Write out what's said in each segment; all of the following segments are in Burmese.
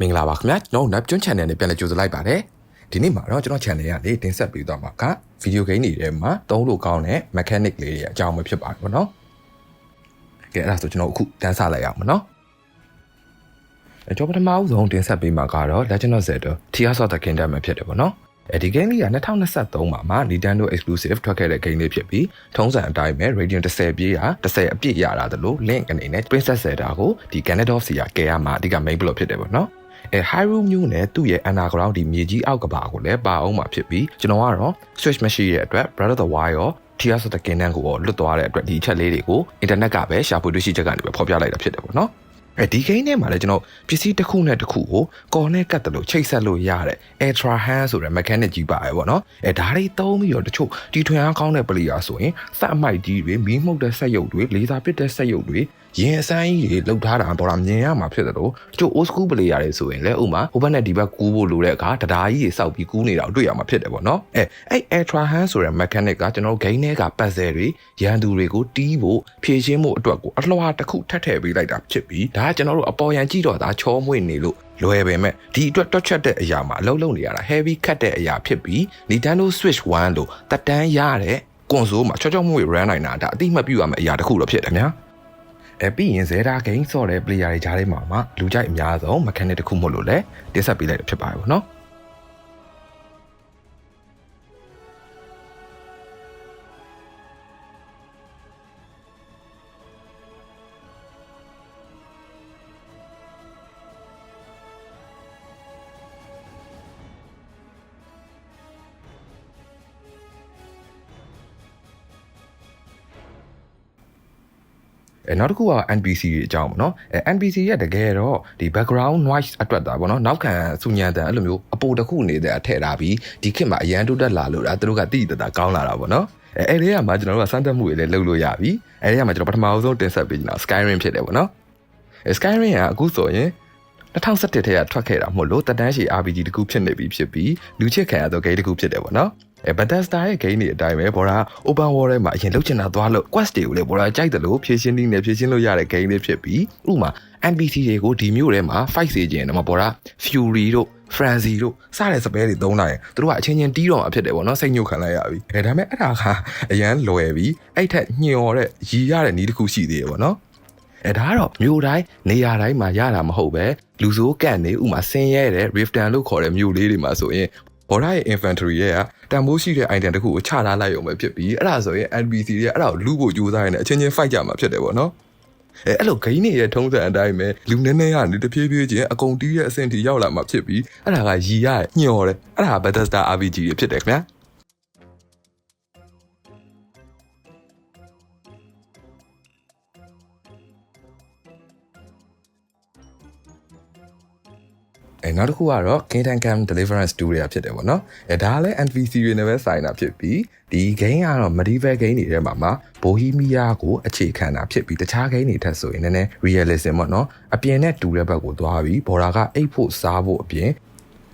မင်္ဂလာပါခင်ဗျာကျွန်တော် Neptune Channel နဲ့ပြန်လည်ကြိုဆိုလိုက်ပါတယ်ဒီနေ့မှာတော့ကျွန်တော် channel ကနေတင်ဆက်ပေးသွားမှာက video game တွေထဲမှာသုံးလို့ကောင်းတဲ့ mechanic လေးတွေအကြောင်းပဲဖြစ်ပါတယ်ဗောနော်ကဲအဲ့ဒါဆိုကျွန်တော်အခုတန်းဆလိုက်ရအောင်မနော်အကျော်ပထမအဆုံးတင်ဆက်ပေးမှာကတော့ Legend of Zelda Tears of the Kingdom ပဲဖြစ်တယ်ဗောနော်အဲဒီ game လေးက2023မှာမှာ Nintendo exclusive ထွက်ခဲ့တဲ့ game လေးဖြစ်ပြီးထုံးစံအတိုင်းပဲ Radiant 10ပြေးတာ10အပြည့်ရတာတလို့ Link အနေနဲ့ Princess Zelda ကိုဒီ Ganondorf စီကကဲရမှာအဓိက main plot ဖြစ်တယ်ဗောနော် အဲ Hyrule မျိုးနဲ့သူ့ရဲ့ underground ဒီမြေကြီးအောက်ကဘာကိုလည်းပါအောင်မှာဖြစ်ပြီးကျွန်တော်ကတော့ Switch မရှိတဲ့အတွက် Breath of the Wild ရော Tears of the Kingdom ကိုလွတ်သွားတဲ့အတွက်ဒီအချက်လေးတွေကို internet ကပဲရှာဖွေတွေ့ရှိချက်ကနေပဲဖော်ပြလိုက်တာဖြစ်တယ်ဗောနော်အဲဒီ game ထဲမှာလည်းကျွန်တော်ပစ္စည်းတစ်ခုနဲ့တစ်ခုကိုကော်နဲ့ကတ်တယ်လို့ချိတ်ဆက်လို့ရတဲ့ Ultra Hand ဆိုတဲ့ mechanic ကြီးပါပဲဗောနော်အဲဒါတွေသုံးပြီးတော့တချို့တီထွင်အားကောင်းတဲ့ player ဆိုရင်စက်အမိုက်ကြီးတွေမီးမှုတ်တဲ့ဆက်ရုပ်တွေလေသာပစ်တဲ့ဆက်ရုပ်တွေ ရင်အစမ်းကြီးတွေလောက်ထားတာပေါ်လာမြင်ရမှာဖြစ်တယ်လို့တချို့ old school player တွေဆိုရင်လည်းဥမာဟိုဘက်နဲ့ဒီဘက်ကူးဖို့လိုတဲ့အခါတရားကြီးတွေစောက်ပြီးကူးနေတာကိုတွေ့ရမှာဖြစ်တယ်ဗောနော်အဲအဲ့ Ultra Hand ဆိုတဲ့ mechanic ကကျွန်တော်တို့ game ထဲက puzzle တွေရန်သူတွေကိုတီးဖို့ဖြည့်ရှင်းဖို့အတွက်ကိုအလွှာတစ်ခုထပ်ထည့်ပေးလိုက်တာဖြစ်ပြီးဒါကကျွန်တော်တို့အပေါ်ရန်ကြည့်တော့ဒါချောမွေ့နေလို့လွယ်ပေမဲ့ဒီအတွက်တွက်ချက်တဲ့အရာမှာအလုံးလုံးနေရတာ heavy cut တဲ့အရာဖြစ်ပြီး Nintendo Switch 1လို့တက်တန်းရတဲ့ကွန်ဆိုလ်မှာချောချောမွေ့ run နိုင်တာဒါအတိမတ်ပြုရမယ့်အရာတစ်ခုတော့ဖြစ်တယ်ဗျာ အဲပြီးရင် Zelda game ဆော့တဲ့ player တွေကြားထဲမှာမှလူကြိုက်အများဆုံး mechanic တစ်ခုမို့လို့လဲတင်ဆက်ပေးလိုက်တာဖြစ်ပါတယ်ဗောနော် အဲနောက်တစ်ခုက NPC တွေအကြောင်းပေါ့နော်အဲ NPC ရဲ့တကယ်တော့ဒီ background noise အတွက်တာပေါ့နော်နောက်ခံစူညံတန်အဲ့လိုမျိုးအပိုတစ်ခုနေတဲ့အထည့်ထားပြီးဒီခေတ်မှာအရန်တိုးတက်လာလို့ဒါသူတို့ကတိတိတတ်တာကောင်းလာတာပေါ့နော်အဲအဲ့ဒီကမှကျွန်တော်တို့ကစမ်းသပ်မှုတွေလည်းလုပ်လို့ရပြီအဲ့ဒီကမှကျွန်တော်ပထမဆုံးတင်ဆက်ပေးနေတာ Skyrim ဖြစ်တယ်ပေါ့နော်အဲ Skyrim ကအခုဆိုရင် 2017ထဲကထွက်ခဲ့တာမဟုတ်လို့တက်တန်းရှည် RPG တခုဖြစ်နေပြီဖြစ်ပြီးလူချစ်ခံရသော game တခုဖြစ်တယ်ပေါ့နော်အဲ Bethesda ရဲ့ game တွေအတိုင်းပဲဘော်ဒါ open world ထဲမှာအရင်လုတ်ချင်တာသွားလို့ quest တွေကိုလည်းဘော်ဒါကြိုက်တယ်လို့ဖြည့်ရှင်းနည်းနဲ့ဖြည့်ရှင်းလို့ရတဲ့ game လေးဖြစ်ပြီးဥပမာ NPC တွေကိုဒီမျိုးထဲမှာ fight စေခြင်းတော့ဘော်ဒါ Fury တို့ Frenzy တို့စတဲ့စပယ်တွေသုံးလိုက်ရင်သူတို့ကအချင်းချင်းတီးတော့မှာဖြစ်တယ်ပေါ့နော်စိတ်ညှို့ခံလိုက်ရပြီအဲဒါပေမဲ့အဲ့ဒါကအရန်လွယ်ပြီးအဲ့ထက်ညှော်တဲ့ရည်ရတဲ့နည်းတစ်ခုရှိသေးတယ်ပေါ့နော် အဲဒါကတော့မျိုးတိုင်းနေရာတိုင်းမှာရတာမဟုတ်ပဲလူစိုးကန့်နေဥမာဆင်းရဲတဲ့ Riften လို့ခေါ်တဲ့မျိုးလေးတွေမှာဆိုရင်ဘော်ဒါရဲ့ inventory ရဲ့တန်ဖိုးရှိတဲ့ item တစ်ခုကိုချထားလိုက်ရုံပဲဖြစ်ပြီးအဲ့ဒါဆိုရင် NPC တွေကအဲ့ဒါကိုလူဖို့ကြိုးစားရင်လည်းအချင်းချင်း fight ကြမှာဖြစ်တယ်ပေါ့နော်အဲအဲ့လိုဂိမ်းနေရဲ့ထုံးစံအတိုင်းပဲလူနည်းနည်းကနေတဖြည်းဖြည်းချင်းအကုန်တီးရဲ့အဆင့်ထိရောက်လာမှာဖြစ်ပြီးအဲ့ဒါကရီရညှော်တယ်အဲ့ဒါ Bethesda RPG တွေဖြစ်တယ်ခင်ဗျာ အဲနောက်တစ်ခုကတော့ Kingdom Come Deliverance 2တွေဖြစ်တယ်ပေါ့နော်အဲဒါကလည်း NPC တွေနဲ့ပဲဆိုင်တာဖြစ်ပြီးဒီ game ကတော့ medieval game တွေထဲမှာမှာ Bohemia ကိုအခြေခံတာဖြစ်ပြီးတခြား game တွေထက်ဆိုရင်နည်းနည်း realism ပေါ့နော်အပြင်နဲ့တူတဲ့ဘက်ကိုသွားပြီးဘော်ဒါကအိတ်ဖို့စားဖို့အပြင်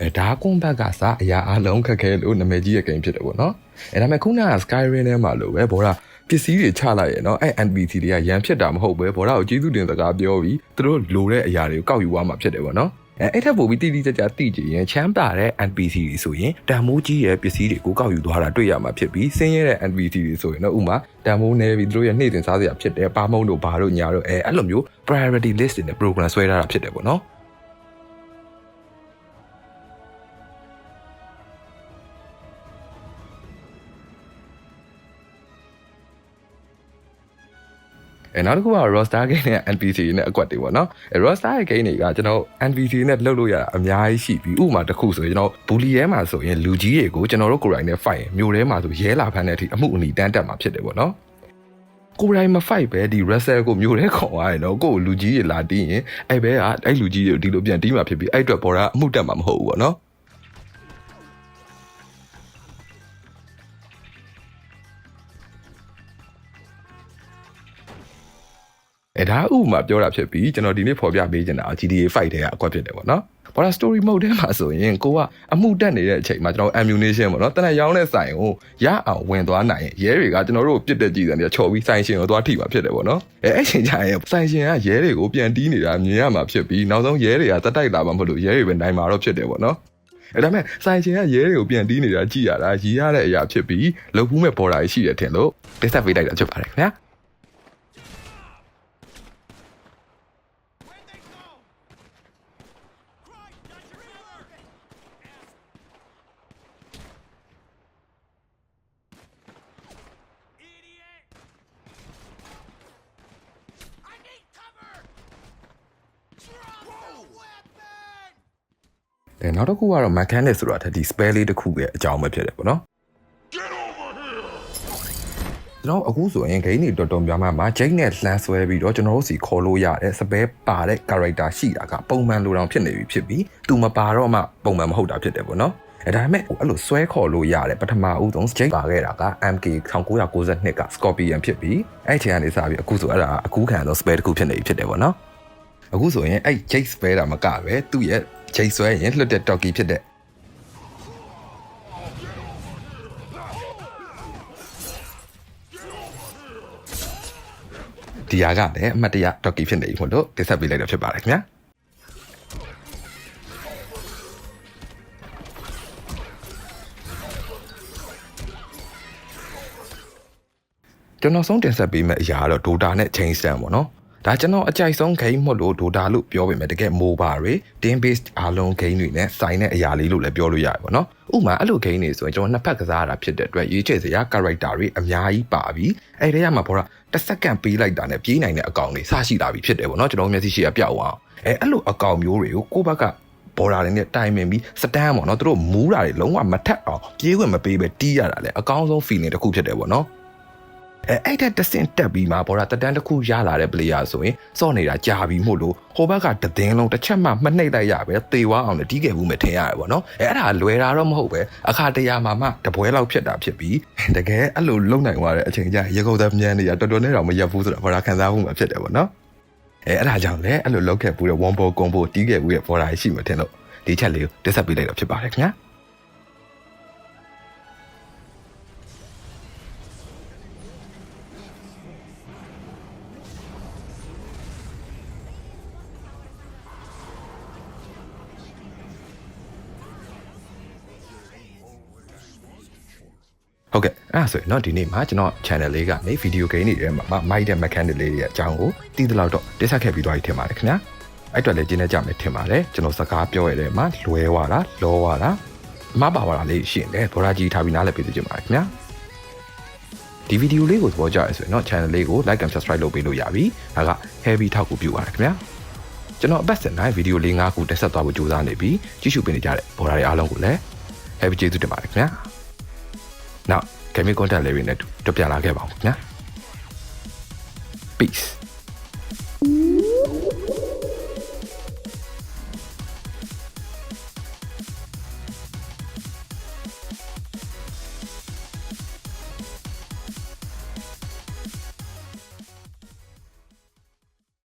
အဲဒါကွန်ဘက်ကစားအရာအလုံးခက်ခဲလို့နာမည်ကြီးရဲ့ game ဖြစ်တယ်ပေါ့နော်အဲဒါပေမဲ့ခုနက Skyrim ထဲမှာလို့ပဲဘော်ဒါပစ္စည်းတွေချလိုက်ရနော်အဲ့ NPC တွေကရန်ဖြစ်တာမဟုတ်ပဲဘော်ဒါကိုကျေးဇူးတင်စကားပြောပြီးသူတို့လိုတဲ့အရာတွေကိုကောက်ယူသွားမှာဖြစ်တယ်ပေါ့နော် အဲအဲ့ထက်ပိုပြီးတိတိကျကျသိကြရင်ချမ်းသာတဲ့ NPC တွေဆိုရင်တန်မိုးကြီးရဲ့ပစ္စည်းတွေကိုကောက်ယူသွားတာတွေ့ရမှာဖြစ်ပြီးဆင်းရဲတဲ့ NPC တွေဆိုရင်တော့ဥမာတန်မိုးနေပြီးသူတို့ရဲ့နှိမ့်တင်စားစရာဖြစ်တယ်ပါမုံတို့ဘာတို့ညာတို့အဲအဲ့လိုမျိုး priority list တွေနဲ့ program ဆွဲထားတာဖြစ်တယ်ပေါ့နော် အဲနောက်တစ်ခုက roster game နဲ့ NPC နဲ့အကွက်တွေပေါ့နော်အဲ roster ရဲ့ game တွေကကျွန်တော် NPC နဲ့လှုပ်လို့ရတာအများကြီးရှိပြီးဥပမာတစ်ခုဆိုရင်ကျွန်တော်ဘူလီရဲမှာဆိုရင်လူကြီးတွေကိုကျွန်တော်တို့ကိုယ်တိုင်နဲ့ fight ရင်မျိုးထဲမှာဆိုရဲလာဖမ်းတဲ့အထိအမှုအနီတန်းတက်မှာဖြစ်တယ်ပေါ့နော်ကိုယ်တိုင်မ fight ပဲဒီ Russell ကိုမျိုးထဲခေါ်သွားရင်တော့ကိုယ်လူကြီးတွေလာတီးရင်အဲ့ဘဲကအဲ့လူကြီးတွေကိုဒီလိုပြန်တီးမှာဖြစ်ပြီးအဲ့အတွက်ပေါ်တာအမှုတက်မှာမဟုတ်ဘူးပေါ့နော် အဲဒါဥပမာပြောတာဖြစ်ပြီးကျွန်တော်ဒီနေ့ဖော်ပြပေးချင်တာ GTA 5ထဲကအကွက်ဖြစ်တယ်ပေါ့နော်ဘာလို့ story mode ထဲမှာဆိုရင်ကိုကအမှုတက်နေတဲ့အချိန်မှာကျွန်တော် ammunition ပေါ့နော်တနက်ရောင်းတဲ့ဆိုင်ကိုရအောင်ဝင်သွားနိုင်ရင်ရဲတွေကကျွန်တော်တို့ကိုပြစ်တဲ့ကြည်စံတွေချော်ပြီးဆိုင်ရှင်ကိုသွားထိမှာဖြစ်တယ်ပေါ့နော်အဲအဲ့ချိန်ကျရင်ဆိုင်ရှင်ကရဲတွေကိုပြန်တီးနေတာမြင်ရမှာဖြစ်ပြီးနောက်ဆုံးရဲတွေကတက်တိုက်လာမှမလို့ရဲတွေပဲနိုင်မှာတော့ဖြစ်တယ်ပေါ့နော်အဲ့ဒါမဲ့ဆိုင်ရှင်ကရဲတွေကိုပြန်တီးနေတာကြည်ရတာရည်ရတဲ့အရာဖြစ်ပြီးလုံဖူးမဲ့ပေါ်တာရှိတယ်ထင်လို့တက်ဆက်ပေးလိုက်တာဖြစ်ပါတယ်ခင်ဗျာ အဲနောက်တစ်ခုကတော့ mechanic ဆိုတာတစ်ဒီ spell လေးတစ်ခုရဲ့အကြောင်းပဲဖြစ်တယ်ပေါ့နော် Get over here! ကျွန်တော်အခုဆိုရင် game တွေတော်တော်များများမှာ Jake နဲ့လှမ်းဆွဲပြီးတော့ကျွန်တော်တို့စီခေါ်လို့ရတဲ့ spell ပါတဲ့ character ရှိတာကပုံမှန်လိုတောင်ဖြစ်နေပြီဖြစ်ပြီးသူမပါတော့မှပုံမှန်မဟုတ်တာဖြစ်တယ်ပေါ့နော်အဲဒါပေမဲ့အဲ့လိုဆွဲခေါ်လို့ရတယ်ပထမဦးဆုံး Jake ပါခဲ့တာက MK 1992က Scorpion ဖြစ်ပြီးအဲ့ချိန်ကနေစပြီးအခုဆိုအဲ့ဒါအခုခံတော့ spell တစ်ခုဖြစ်နေပြီဖြစ်တယ်ပေါ့နော်အခုဆိုရင်အဲ့ Jake spell တာမကပဲသူ့ရဲ့ Jake ဆွဲရင်လွတ်တဲ့ Toki ဖြစ်တဲ့ဒီဟာကလည်းအမှတ်တရဒေါက်ကီဖြစ်နေပြီမို့လို့တိဆက်ပေးလိုက်တော့ဖြစ်ပါတယ်ခင်ဗျာကျွန်တော်ဆုံးတင်ဆက်ပေးမယ့်အရာကတော့ Dota နဲ့ Chain Stand ပေါ့နော် ဒါကျွန်တော်အကြိုက်ဆုံး game မို့လို့ Dota လို့ပြောပေမဲ့တကယ် MOBA တွေ team based အားလုံး game တွေနဲ့ဆိုင်တဲ့အရာလေးလို့လည်းပြောလို့ရတယ်ပေါ့နော်ဥပမာအဲ့လို game တွေဆိုရင်ကျွန်တော်နှစ်ဖက်ကစားရတာဖြစ်တဲ့အတွက်ရွေးချယ်စရာ character တွေအများကြီးပါပြီးအဲ့ဒီကမှဘောရတစ်စက္ကန့်ပေးလိုက်တာနဲ့ပြေးနိုင်တဲ့အကောင်တွေစရှိလာပြီဖြစ်တယ်ပေါ့နော်ကျွန်တော်မျက်စိရှိရပြောက်အောင်အဲအဲ့လိုအကောင်မျိုးတွေကိုကိုယ့်ဘက်ကဘော်ဒါတွေနဲ့တိုင်ပင်ပြီးစတန်းပေါ့နော်သူတို့မူးတာတွေလုံးဝမထက်အောင်ပြေးဝင်မပေးပဲတီးရတာလေအကောင်းဆုံး feeling တစ်ခုဖြစ်တယ်ပေါ့နော် အဲအဲ့တဲ့တဆင့်တက်ပြီးမှဘော်ဒါတက်တန်းတစ်ခုရလာတဲ့ player ဆိုရင်စော့နေတာကြာပြီမို့လို့ဟိုဘက်ကတည်င်းလုံးတစ်ချက်မှမနှိပ်လိုက်ရပဲသေဝအောင်လည်းတီးခဲ့ဘူးမထင်ရတယ်ပေါ့နော်အဲအဲ့ဒါလွယ်တာတော့မဟုတ်ပဲအခါတရမှာမှတပွဲလောက်ဖြစ်တာဖြစ်ပြီးတကယ်အဲ့လိုလုံနိုင်သွားတဲ့အချိန်ကျရေကုန်သက်မြန်နေတာတော်တော်နဲ့တော့မရက်ဘူးဆိုတော့ဘော်ဒါခံစားမှုမှာဖြစ်တယ်ပေါ့နော်အဲအဲ့ဒါကြောင့်လည်းအဲ့လိုလောက်ခဲ့ဘူးတဲ့ one ball combo တီးခဲ့ဘူးတဲ့ border ရှိမှထင်လို့ဒီချက်လေးကိုတက်ဆက်ပေးလိုက်တော့ဖြစ်ပါတယ်ခင်ဗျာ ဟုတ်ကဲ့အဲ့ဒါဆိုရင်เนาะဒီနေ့မှာကျွန်တော် channel လေးကနေ video game တွေထဲမှာမိုက်တဲ့ mechanic လေးတွေရဲ့အကြောင်းကိုတည်သလောက်တော့တိဆက်ခဲ့ပြီးသွားပြီထင်ပါတယ်ခင်ဗျာအဲ့အတွက်လည်းကျင်းနေကြမယ်ထင်ပါတယ်ကျွန်တော်စကားပြောရတဲ့မှာလွဲသွားတာလောသွားတာမပါပါတာလေးရှိရင်လည်းဒေါ်လာကြီးထားပြီးနားလည်ပေးစေချင်ပါတယ်ခင်ဗျာဒီဗီဒီယိုလေးကိုသဘောကျရဆိုရင်เนาะ channel လေးကို like and subscribe လုပ်ပေးလို့ရပြီဒါက heavy ထောက်ကူပြုပါတယ်ခင်ဗျာကျွန်တော်အပတ်စဉ်တိုင်းဗီဒီယိုလေး၅ခုတက်ဆက်သွားဖို့ကြိုးစားနေပြီးကြည့်ရှုပေးနေကြတဲ့ဘော်ဒါတွေအားလုံးကိုလည်း heavy ကျေးဇူးတင်ပါတယ်ခင်ဗျာ နောက် gaming content လေးတွေနဲ့တူတက်ပြလာခဲ့ပါဦးခင်ဗျာ peace